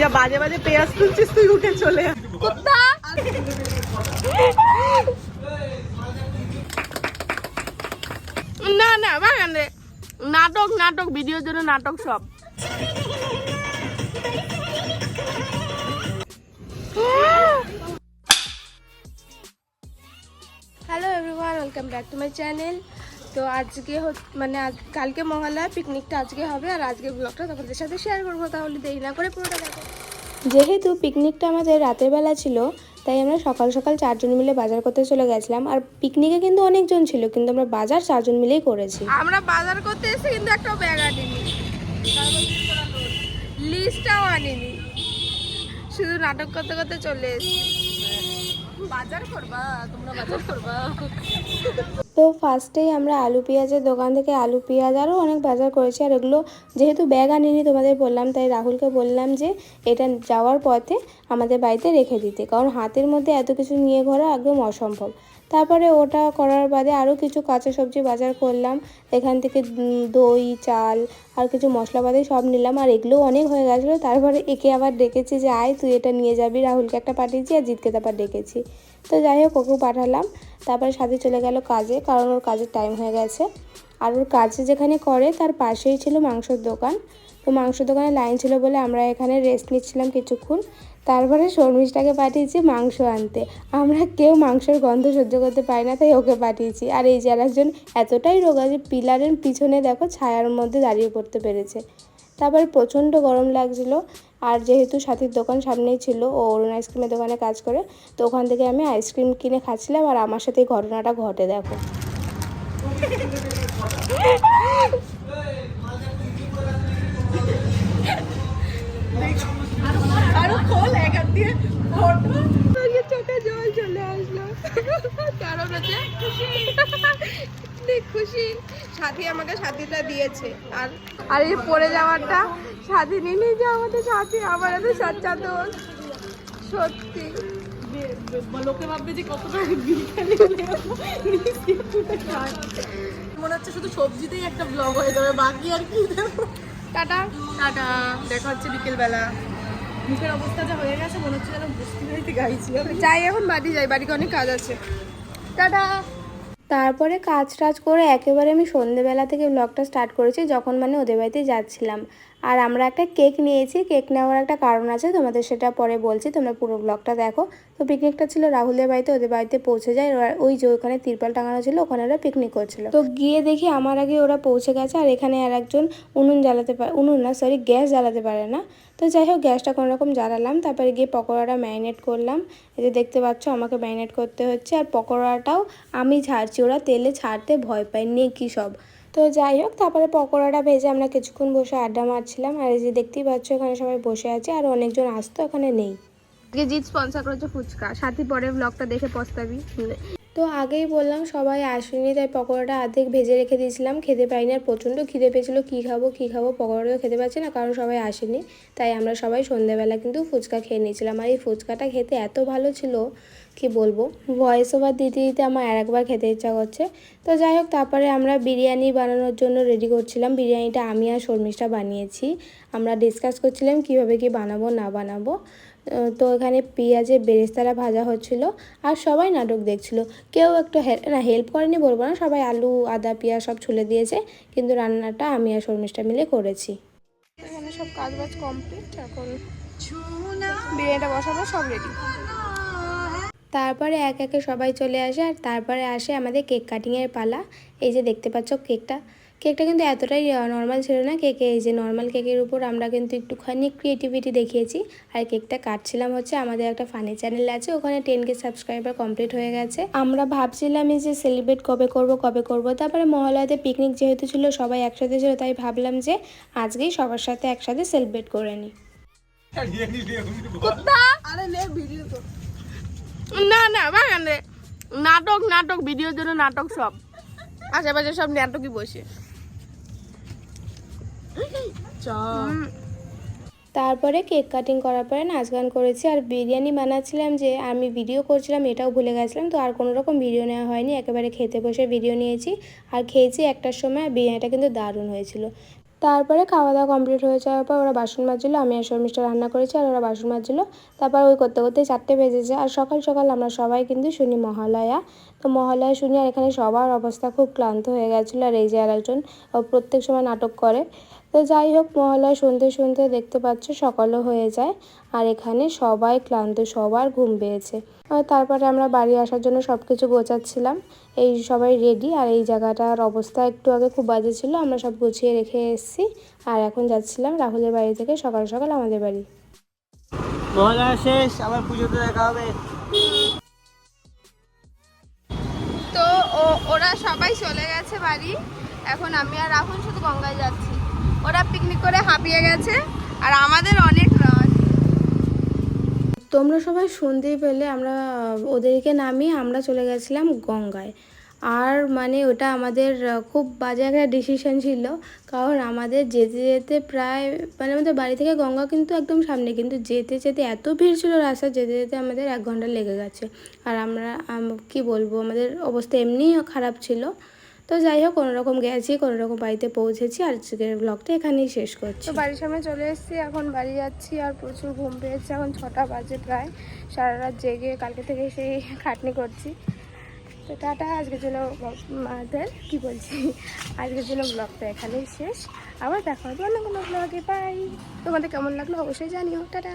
যা বাজে বাজে পেঁয়াজ তুলছিস তুই উঠে চলে। না। না বাগান রে। নাটক নাটক ভিডিওর জন্য নাটক সব। Hello everyone welcome back to my channel তো আজকে মানে আজ কালকে মহালয়া পিকনিকটা আজকে হবে আর আজকে ব্লগটা তোমাদের সাথে শেয়ার করব তাহলে দেরি না করে পুরোটা দেখো। যেহেতু পিকনিকটা আমাদের রাতের বেলা ছিল তাই আমরা সকাল সকাল চারজন মিলে বাজার করতে চলে গেছিলাম। আর পিকনিকে কিন্তু অনেকজন ছিল কিন্তু আমরা বাজার চারজন মিলেই করেছি। আমরা বাজার করতে এসে কিন্তু একটা ব্যাগ আনিনি। লিস্টটাও আনিনি। শুধু নাটক করতে করতে চলে এসেছি। বাজার করবা তোমরা বাজার করবা। তো ফার্স্টেই আমরা আলু পেঁয়াজের দোকান থেকে আলু পেঁয়াজ আরও অনেক বাজার করেছি। আর এগুলো যেহেতু ব্যাগ আনিনি তোমাদের বললাম, তাই রাহুলকে বললাম যে এটা যাওয়ার পথে আমাদের বাড়িতে রেখে দিতে। কারণ হাতের মধ্যে এত কিছু নিয়ে ঘোরা একদম অসম্ভব। তারপরে ওটা করার বাদে আরও কিছু কাঁচা সবজি বাজার করলাম। এখান থেকে দই, চাল আর কিছু মশলাপাতি সব নিলাম। আর এগুলোও অনেক হয়ে গেছিল। তারপরে একে আবার ডেকেছি যে, আয়, তুই এটা নিয়ে যাবি। রাহুলকে একটা পাঠিয়েছি আর জিতকে তারপর ডেকেছি। তো যাই হোক, ওকেও পাঠালাম। তারপরে সাথে চলে গেল কাজে, কারণ ওর কাজের টাইম হয়ে গেছে। আর ওর কাজে যেখানে করে, তার পাশেই ছিল মাংসর দোকান। তো মাংসের দোকানে লাইন ছিল বলে আমরা এখানে রেস্ট নিচ্ছিলাম কিছুক্ষণ। তারপরে শর্মিষ্ঠাকে পাঠিয়েছি মাংস আনতে। আমরা কেউ মাংসের গন্ধ সহ্য করতে পারি না, তাই ওকে পাঠিয়েছি। আর এই যে একজন এতটাই রোগা যে পিলারের পিছনে দেখো ছায়ার মধ্যে দাঁড়িয়ে পড়তে পেরেছে। তারপরে প্রচণ্ড গরম লাগছিল। আর যেহেতু সাথীর দোকান সামনেই ছিল ও অরুণ আইসক্রিমের দোকানে কাজ করে তো ওখান থেকে আমি আইসক্রিম কিনে খাচ্ছিলাম। আর আমার সাথে এই ঘটনাটা ঘটে দেখো। চোখে জল চলে আসলো। কারণ হচ্ছে খুশি। সাথী আমাকে সাথীটা দিয়েছে। আর আর এই পড়ে যাওয়ারটা সাথী নিয়ে নিয়ে যে আমাদের সাথী আমার এত সচ্চা দোষ সত্যি। লোকে ভাববে যে কতটা মনে হচ্ছে শুধু সবজিতেই একটা ব্লগ হয়ে যাবে বাকি আর কি টাটা। টাটা দেখা হচ্ছে বিকেলবেলা। মুখের অবস্থা যা হয়ে গেছে মনে হচ্ছে যেন বস্তি বাড়িতে গাইছি যাই এখন বাড়ি যাই বাড়িতে অনেক কাজ আছে। টাটা। তারপরে কাজ টাজ করে একেবারে আমি সন্ধেবেলা থেকে ব্লগটা স্টার্ট করেছি, যখন মানে ওদের বাড়িতে যাচ্ছিলাম। আর আমরা একটা কেক নিয়েছি। কেক নেওয়ার একটা কারণ আছে, তোমাদের সেটা পরে বলছি, তোমরা পুরো ব্লগটা দেখো। তো পিকনিকটা ছিল রাহুলের বাড়িতে, ওদের বাড়িতে পৌঁছে যায়। ওই যে ওখানে তিরপাল টাঙানো ছিল, ওখানে ওরা পিকনিক করছিল। তো গিয়ে দেখি আমার আগে ওরা পৌঁছে গেছে, আর এখানে আর একজন উনুন জ্বালাতে পারে উনুন না সরি গ্যাস জ্বালাতে পারে না। তো যাই হোক, গ্যাসটা কোনো রকম জ্বালালাম, তারপরে গিয়ে পকোড়াটা ম্যারিনেট করলাম। এই যে দেখতে পাচ্ছ, আমাকে ম্যারিনেট করতে হচ্ছে, আর পকোড়াটাও আমি ছাড়ছি, ওরা তেলে ছাড়তে ভয় পায়, নেকি সব। তো যাই হোক, তারপরে পকোড়াটা ভেজে আমরা কিছুক্ষণ বসে আড্ডা মারছিলাম। আর এই যে দেখতেই পাচ্ছ, এখানে সবাই বসে আছে আর অনেকজন আসতো এখানে নেই। আজকে জিৎ স্পন্সর করেছে ফুচকা। সাথী পরে ব্লগটা দেখে পস্তাবি। তো আগেই বললাম সবাই আসেনি, তাই পকোড়াটা অর্ধেক ভেজে রেখে দিয়েছিলাম, খেতে পাইনি আর প্রচণ্ড খিদে পেয়েছিলো, কী খাব কী খাব পকোড়া তো খেতে পাচ্ছি না, কারণ সবাই আসেনি, তাই আমরা সবাই সন্ধেবেলা কিন্তু ফুচকা খেয়ে নিয়েছিলাম। আর এই ফুচকাটা খেতে এত ভালো ছিল, কি বলব ভয়েস ওভার দিতে দিতে আমার আর একবার খেতে ইচ্ছা করছে। তো যাই হোক, তারপরে আমরা বিরিয়ানি বানানোর জন্য রেডি করছিলাম, বিরিয়ানিটা আমি আর শর্মিষ্ঠা বানিয়েছি, আমরা ডিসকাস করছিলাম কীভাবে কি বানাবো, না বানাবো। তো এখানে পেঁয়াজের বেরেস্তারা ভাজা হচ্ছিল আর সবাই নাটক দেখছিল। কেউ একটু না হেল্প করেনি বলব না সবাই আলু আদা পেঁয়াজ সব ছুলে দিয়েছে কিন্তু রান্নাটা আমি আর শর্মিষ্ঠা মিলে করেছি। এখানে সব কাজ বাজ কমপ্লিট এখন বিরিয়ানিটা বসাবো সব রেডি তারপরে এক একে সবাই চলে আসে আর তারপরে আসে আমাদের কেক কাটিংয়ের পালা। এই যে দেখতে পাচ্ছ কেকটা কেকটা কিন্তু এতটাই নর্মাল ছিল না কেকে এই যে নর্মাল কেকের উপর আমরা কিন্তু একটুখানি ক্রিয়েটিভিটি দেখিয়েছি। আর কেকটা কাটছিলাম হচ্ছে আমাদের একটা ফানি চ্যানেল আছে ওখানে টেন কে সাবস্ক্রাইবার কমপ্লিট হয়ে গেছে। আমরা ভাবছিলাম এই যে সেলিব্রেট কবে করব কবে করব? তারপরে মহালয়াতে পিকনিক যেহেতু ছিল সবাই একসাথে ছিল তাই ভাবলাম যে আজকেই সবার সাথে একসাথে সেলিব্রেট করে নিই কুত্তা ভিডিও তো। না না বাগান। নাটক নাটক ভিডিওর জন্য নাটক সব। আশেপাশে সব নাটকই বসে। তারপরে কেক কাটিং করার পরে নাচ গান করেছি আর বিরিয়ানি বানাচ্ছিলাম যে আমি ভিডিও করছিলাম, এটাও ভুলে গেছিলাম, তো আর কোনো রকম ভিডিও নেওয়া হয়নি। একেবারে খেতে বসে ভিডিও নিয়েছি। আর খেয়েছি একটার সময়, বিরিয়ানিটা কিন্তু দারুণ হয়েছিল। তারপরে খাওয়া দাওয়া কমপ্লিট হয়ে যাওয়ার পর ওরা বাসন মাজছিলো আমি আর শর্মিষ্ঠা রান্না করেছি আর ওরা বাসন মাজছিলো তারপর ওই করতে করতে চারটে বেজেছে আর সকাল সকাল আমরা সবাই কিন্তু শুনি মহালয়া। তো মহালয়া শুনি আর এখানে সবার অবস্থা খুব ক্লান্ত হয়ে গেছিল আর এই যে আর একজন প্রত্যেক সময় নাটক করে। তো যাই হোক, মহালয়া শুনতে শুনতে দেখতে পাচ্ছ সকালও হয়ে যায় আর এখানে সবাই ক্লান্ত, সবার ঘুম পেয়েছে। তারপরে আমরা বাড়ি আসার জন্য সব কিছু গোছাচ্ছিলাম। এই সবাই রেডি আর এই জায়গাটার অবস্থা একটু আগে খুব বাজে ছিল আমরা সব গুছিয়ে রেখে এসেছি। আর এখন যাচ্ছিলাম রাহুলের বাড়ি থেকে সকাল সকাল আমাদের বাড়ি। মহালয়া শেষ আবার পুজোতে দেখা হবে। তো ও ওরা সবাই চলে গেছে বাড়ি। এখন আমি আর রাহুল শুধু গঙ্গায় যাচ্ছি। ওরা পিকনিক করে হাঁপিয়ে গেছে আর আমাদের অনেক তোমরা সবাই শুনতেই পেলে, আমরা ওদেরকে নামিয়ে আমরা চলে গেছিলাম গঙ্গায়। আর মানে ওটা আমাদের খুব বাজে একটা ডিসিশন ছিল। কারণ আমাদের যেতে যেতে প্রায় মানে আমাদের বাড়ি থেকে গঙ্গা কিন্তু একদম সামনে, কিন্তু যেতে যেতে এত ভিড় ছিল রাস্তা যেতে যেতে আমাদের এক ঘণ্টা লেগে গেছে। আর আমরা, আম- কি বলব, আমাদের অবস্থা এমনিই খারাপ ছিল। তো যাই হোক কোনো রকম গেছি কোনো রকম বাড়িতে পৌঁছেছি আর আজকের ব্লগটা এখানেই শেষ করছি। তো বাড়ির সামনে চলে এসেছি, এখন বাড়ি যাচ্ছি আর প্রচুর ঘুম পেয়েছে, এখন ছটা বাজে প্রায়। সারা রাত জেগে কালকে থেকে সেই খাটনি করছি। তো টাটা আজকের জন্য মাদের, কী বলছি? আজকের জন্য ব্লগটা এখানেই শেষ। আবার দেখা হবে অন্য কোনো ব্লগে পাই তোমাদের কেমন লাগল অবশ্যই জানিও। টাটা।